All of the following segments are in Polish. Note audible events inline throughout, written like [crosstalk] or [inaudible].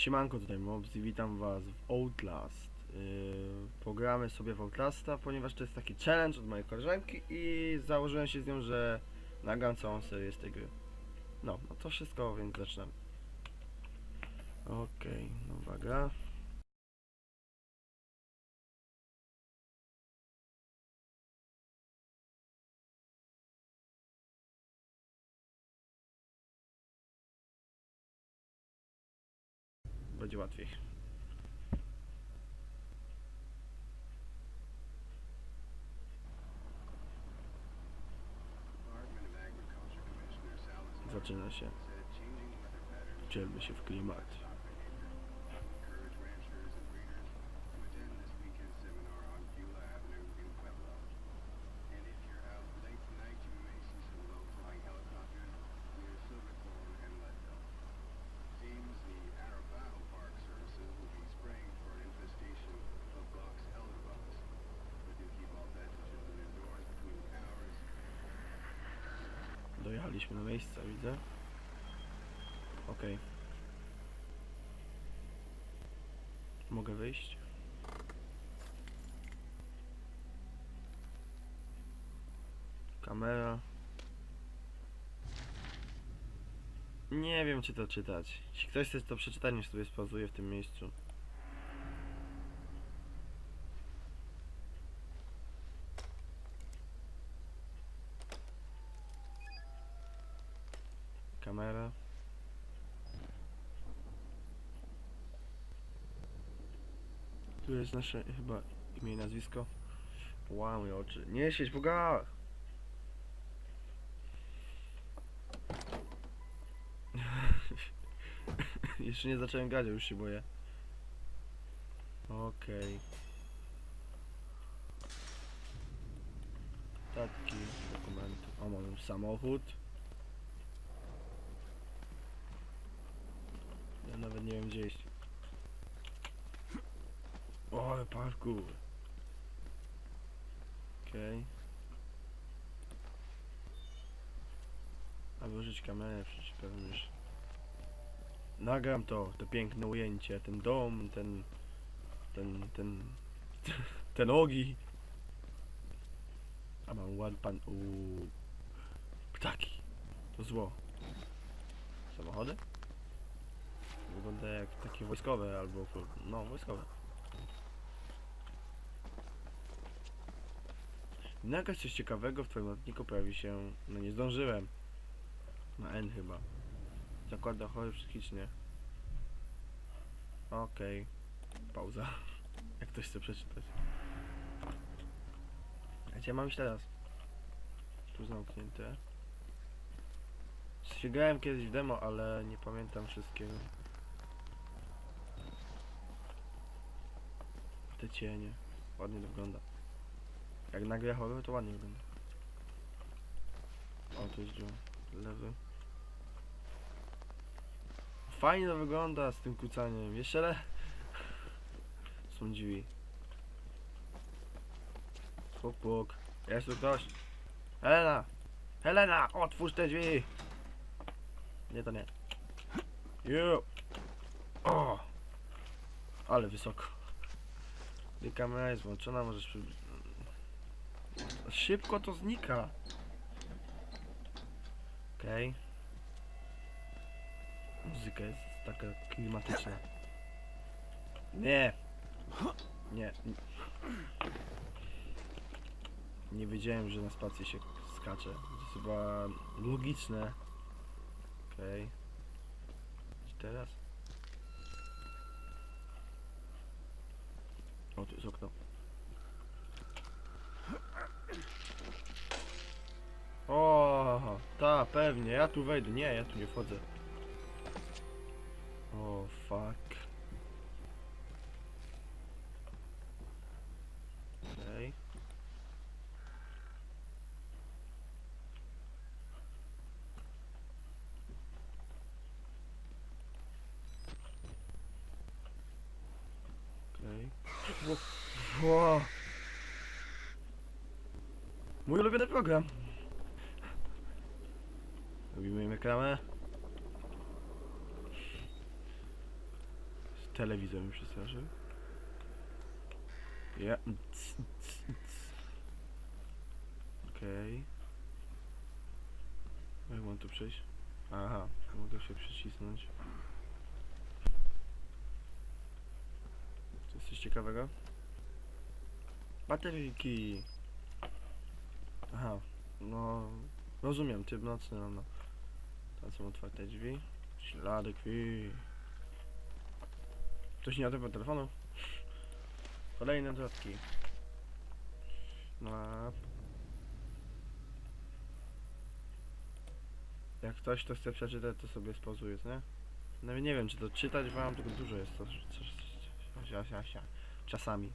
Siemanko, tutaj Mobs i witam was w Outlast. Yy, pogramy sobie w Outlasta, ponieważ to jest taki challenge od mojej koleżanki i założyłem się z nią, że nagram całą serię z tej gry. No, no to wszystko, więc zaczynamy. Okej, nowa gra. Będzie łatwiej. Zaczyna się. Wcielmy się w klimat. Dojechaliśmy do miejsca, widzę. Okej. Mogę wyjść? Kamera. Nie wiem, czy to czytać. Jeśli ktoś chce to przeczytać, niech sobie spauzuje w tym miejscu. Kamera. Tu jest nasze chyba imię i nazwisko. Moje oczy. Nie siedź gałach! [laughs] Jeszcze nie zacząłem grać, już się boję. Okej. Taki dokumenty. O, mam samochód. Ja nawet nie wiem gdzie iść. Parkour. Okej. Aby użyć kamerę, przecież pewnie już. Nagram to, to piękne ujęcie, ten dom, ten... Ten, ten... [laughs] Te nogi. A mam ład pan... Uuu. Ptaki. To zło. Samochody? Wygląda jak takie wojskowe albo... No, wojskowe. Nagrać coś ciekawego w twoim notniku pojawi się... No nie zdążyłem. Na N chyba. Zakłada chory psychicznie. Okej. Pauza. [laughs] Jak ktoś chce przeczytać. Gdzie mam iść teraz? Tu zamknięte. Ścigałem kiedyś w demo, ale nie pamiętam wszystkiego. Te cienie. Ładnie wygląda. Jak na to ładnie wygląda. O, tu jest. Lewy. Fajnie to wygląda z tym kucaniem. Jeszcze le... [laughs] Są drzwi. Puk, puk. Jest tu ktoś. Helena! Helena! Otwórz te drzwi! Nie, to nie. Ju! O! Ale wysoko. Gdy kamera jest włączona, możesz przybliżyć. Szybko to znika. Okej. Muzyka jest taka klimatyczna. Nie! Nie. Nie wiedziałem, że na spacji się skacze. To jest chyba logiczne. Okej. Okay. teraz? O, tu jest okno. O, ta, pewnie, ja tu wejdę. Nie, ja tu nie wchodzę. O, fuck. Okej. Okej. Wo- Wow. Mój ulubiony program. Reklamę. telewizor mi przestraszył. Ja. Okej. Jak mam tu przejść? Aha, mogę się przycisnąć. Co jest coś ciekawego? Bateryjki! Aha, no... Rozumiem, typ nocny, no no. Tam są otwarte drzwi. Ślady krwi. Ktoś nie odbywa telefonu? Kolejne dodatki. Map. Jak ktoś to chce przeczytać, to sobie spauzuje, co nie? Nie wiem, czy to czytać wam, tylko dużo jest to. Czasami.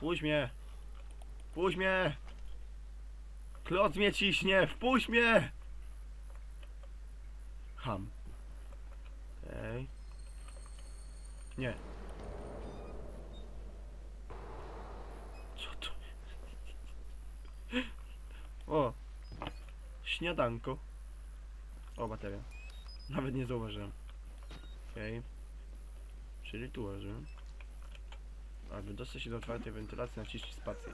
Puść mnie! Puść mnie! Klot mnie ciśnie! Wpuść mnie! Ham. Ej. Nie. Co to? O! Śniadanko. O, bateria. Nawet nie zauważyłem. Okej. Czyli tu leży. Aby dostać się do otwartej wentylacji, naciśnij spację.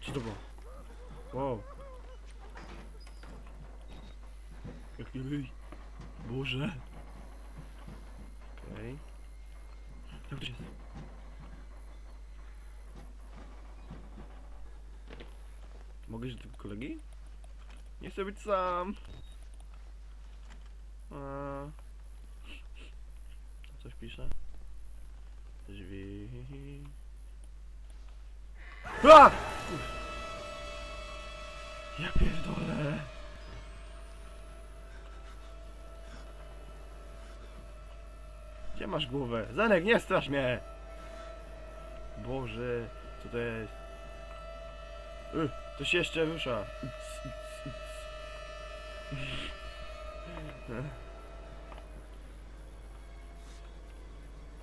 Co to było? Wow. Jaki ryj. Boże. Okej. Jak to jest? Mogę iść do kolegi? Nie chcę być sam. A... Coś pisze? Drzwi. A! Ja pierdolę. Gdzie masz głowę? Zenek, nie strasz mnie! Boże, co to jest? Y, to się jeszcze rusza.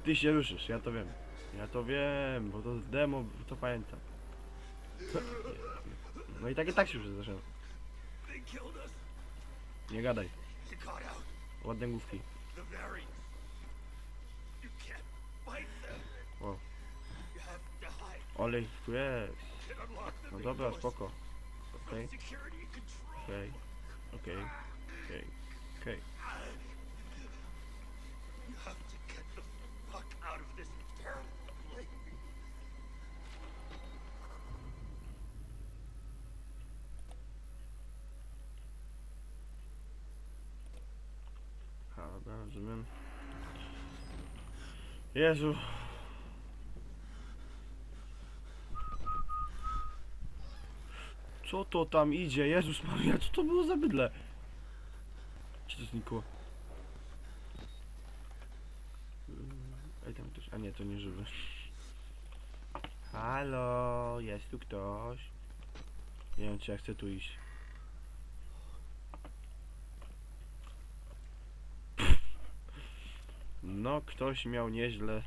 Ty się ruszysz, ja to wiem. Ja to wiem, bo to demo, to pamiętam. No i tak i tak się us. Nie gadaj. Ładne główki. O. Olej, tu jest. No dobra, spoko. Okej, Security and control. okej, okej, okej, have to Dobra, rozumiem. Jezu. Co to tam idzie? Jezus Maria, co to było za bydle? Czy to znikło? Ej, tam. A nie, to nie żywy. Halo, jest tu ktoś? Nie wiem, czy ja chcę tu iść. No, ktoś miał nieźle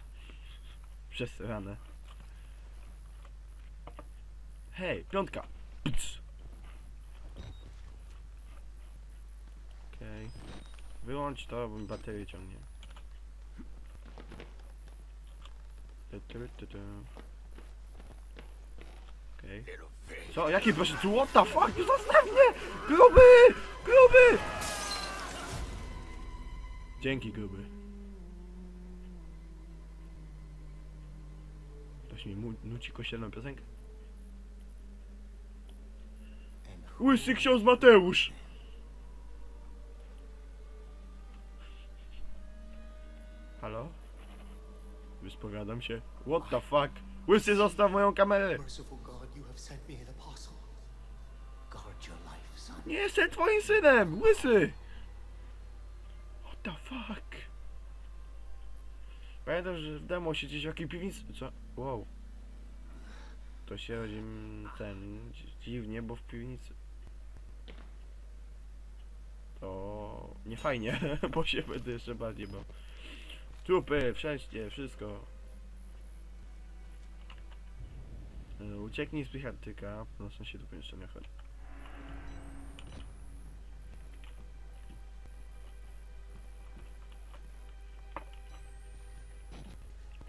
przesrane. Hej, piątka! Okej. Wyłącz to, bo mi baterię ciągnie. Okej. Co? Jaki proszę? What the fuck? Zostaw mnie! Gruby! Gruby! Dzięki, gruby. Ktoś mi mu- nuci kościelną piosenkę? Łysy ksiądz Mateusz! Się. What the fuck? Łysy zostaw moją kamerę! Nie jestem twoim synem! Łysy! What the fuck? Pamiętam, że w demo siedzieć w jakiej piwnicy... Co? Wow. To się rodzi ten... dzi- dziwnie, bo w piwnicy... To... nie fajnie, [laughs] bo się będę jeszcze bardziej bał. Trupy, wszędzie, wszystko. Ucieknij z psychiatryka, no w sensie do pomieszczenia chodzi.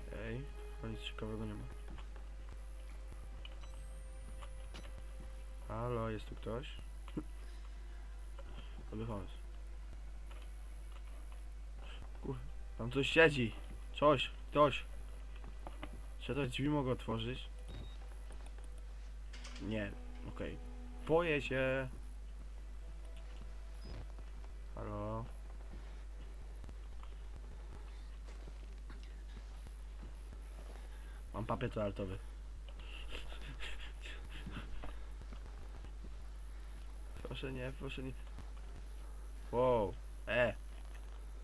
Okej, okay. nic ciekawego nie ma. Halo, jest tu ktoś? [laughs] Dobry pomysł. Tam coś siedzi. Coś, ktoś. Czy te drzwi mogę otworzyć? Nie, okej. Boję się. Halo? Mam papier toaletowy. Proszę nie, proszę nie. Wow, e.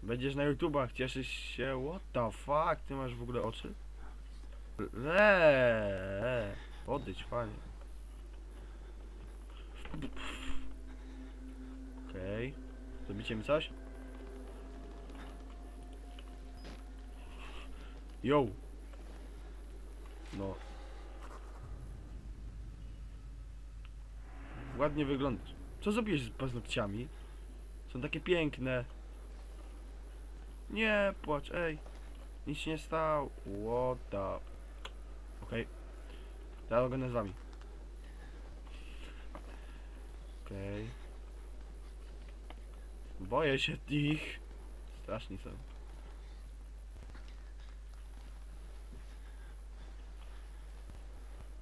Będziesz na YouTubach, cieszysz się? What the fuck? Ty masz w ogóle oczy? Eee, odejdź, panie. Okej. Zrobicie mi coś? Yo! No. Ładnie wyglądasz. Co zrobiłeś z paznokciami? Są takie piękne. Nie płacz, ej. Nic się nie stało. The... Okej. Ja go nazwami. Okej. Boję się ich. Straszni są.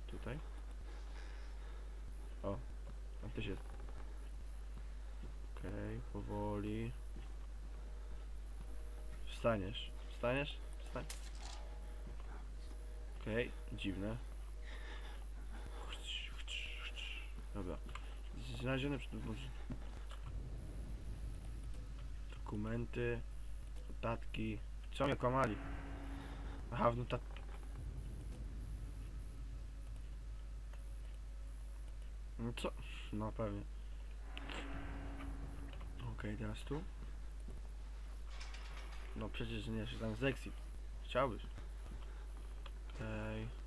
Tutaj? O, tam też jest. Okej, powoli. Wstaniesz. Wstaniesz? Wstań. Okej, dziwne. Dobra. Znalezione przed może. Dokumenty, notatki. Co mnie kłamali? Aha, w notat... No co? No pewnie. Okej, teraz tu. No przecież nie, że tam z exit. Chciałbyś. Okej.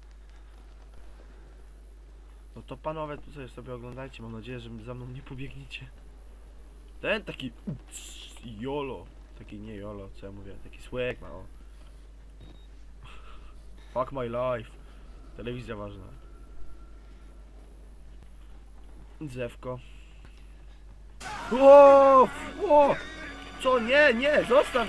No to panowie tutaj sobie oglądajcie, mam nadzieję, że za mną nie pobiegniecie. Ten taki jolo. Taki nie jolo, co ja mówię, taki swag ma o. Fuck my life. Telewizja ważna. Drzewko. O, o! Co? Nie, nie, zostaw!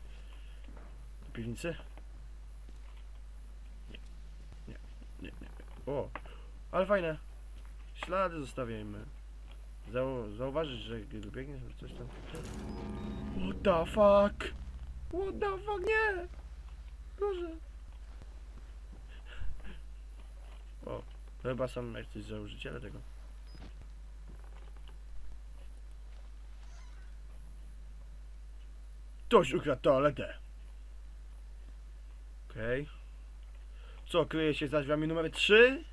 piwnicy? Nie. Nie. Nie, nie. O! Ale fajne. Ślady zostawiajmy. Zau zauważysz, że gdy biegniesz, coś tam... What the fuck? What the fuck? Nie! Proszę. O, chyba są jacyś założyciele tego. Ktoś ukradł toaletę. Okej. Co, kryje się za drzwiami numer 3?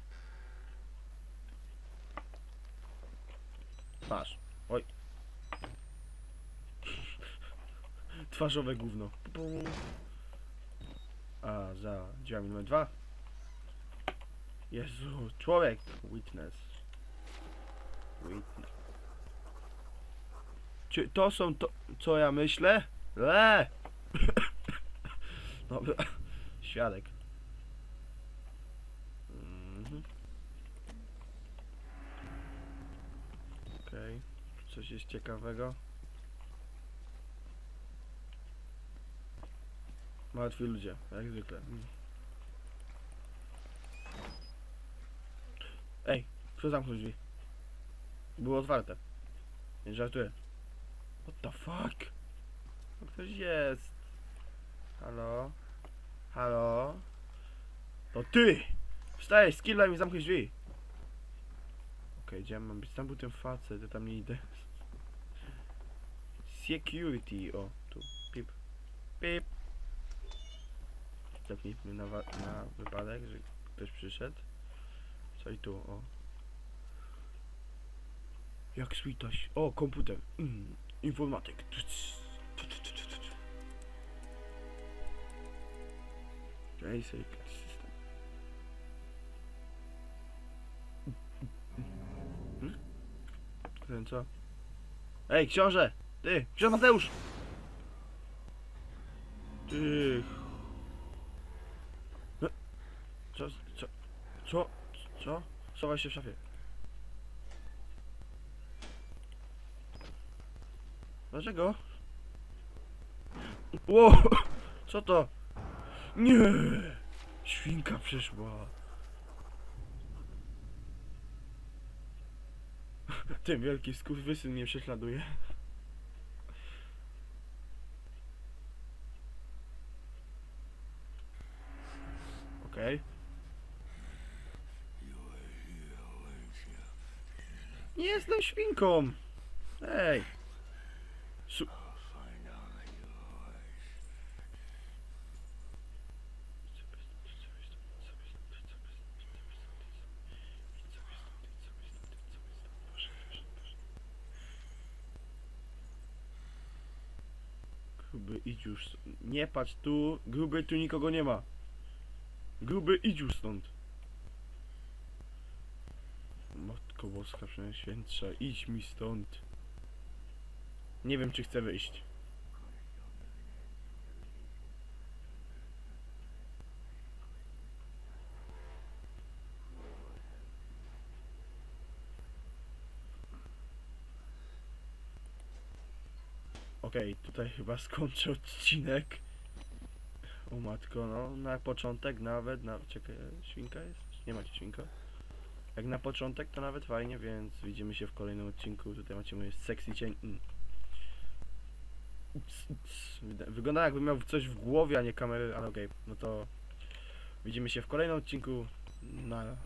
Twarz. Oj. [laughs] Twarzowe gówno. A, za drzwiami numer 2. Jezu, człowiek. Witness. Witness. Czy to są to, co ja myślę? Le! [laughs] Dobra. Świadek. Mhm. Okej. Coś jest ciekawego. Martwi ludzie, jak zwykle. Mm. Ej, kto zamknął drzwi? Było otwarte. Nie żartuję. What the fuck? Ktoś jest. Halo? Halo? To ty! Wstaj, skilla mi zamknij drzwi. Okej, gdzie ja mam być? Tam był ten facet, ja tam nie idę. Security, o, tu, pip, pip. Zapnijmy na, na wypadek, że ktoś przyszedł. Co i tu, o. Jak switaś. O, komputer. Mm, informatyk. Basic system. Hmm? Ten co? Ej, książę! Ty! Książę Mateusz! Ty! No. Co? Co? Co? Co? Schowaj się w szafie. Dlaczego? Ło! [laughs] Co to? Nie! Świnka przyszła. Ten wielki skurwysyn mnie prześladuje. Okej. Nie jestem świnką! Ej! Su Gruby idź już. Nie patrz tu. Gruby tu nikogo nie ma. Gruby idź już stąd. Matko Boska Przenajświętsza, idź mi stąd. Nie wiem czy chcę wyjść. Okej, tutaj chyba skończę odcinek. O matko, no na początek nawet, na... czekaj, świnka jest? Nie macie świnka? Jak na początek to nawet fajnie, więc widzimy się w kolejnym odcinku. Tutaj macie moje sexy cień. Mm. Ups, ups. Wygląda jakby miał coś w głowie, a nie kamery, ale okej, no to widzimy się w kolejnym odcinku. Na